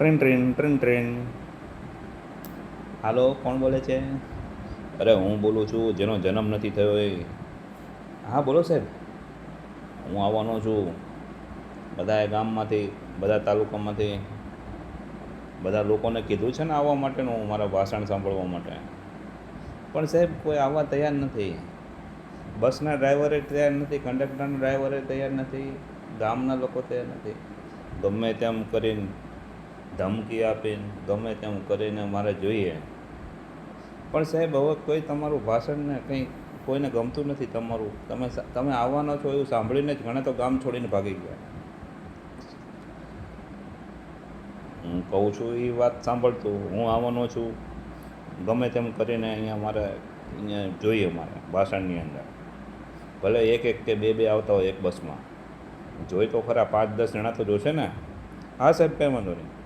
Train train train train hello, કોણ બોલે છે? અરે, હું બોલું છું, જેનો જન્મ નથી થયો એ. હા, બોલો સાહેબ. હું આવવાનો છું. બધાએ ગામમાંથી, બધા તાલુકામાંથી. બધા લોકોને કીધું છે ને આવવા માટેનું, મારા ભાષણ સાંભળવા માટે. પણ સાહેબ, કોઈ આવવા તૈયાર નથી. બસના ડ્રાઈવરે તૈયાર નથી, કંડક્ટરના ડ્રાઈવરે તૈયાર નથી, ગામના લોકો તૈયાર નથી. ગમે તેમ કરીને ધમકી આપીને ગમે તેમ કરીને મારે જોઈએ. પણ સાહેબ, હવે કોઈ તમારું ભાષણને કંઈ કોઈને ગમતું નથી તમારું. તમે તમે આવવાનો છો એવું સાંભળીને જ ઘણા તો ગામ છોડીને ભાગી ગયા. હું કહું છું એ વાત સાંભળતું. હું આવવાનો છું. ગમે તેમ કરીને અહીંયા મારે, અહીંયા જોઈએ મારે ભાષણની અંદર. ભલે એક એક કે બે બે આવતા હોય એક બસમાં. જોઈ તો ખરા પાંચ દસ જણા તો જોશે ને? હા સાહેબ, કંઈ વાંધો નહીં.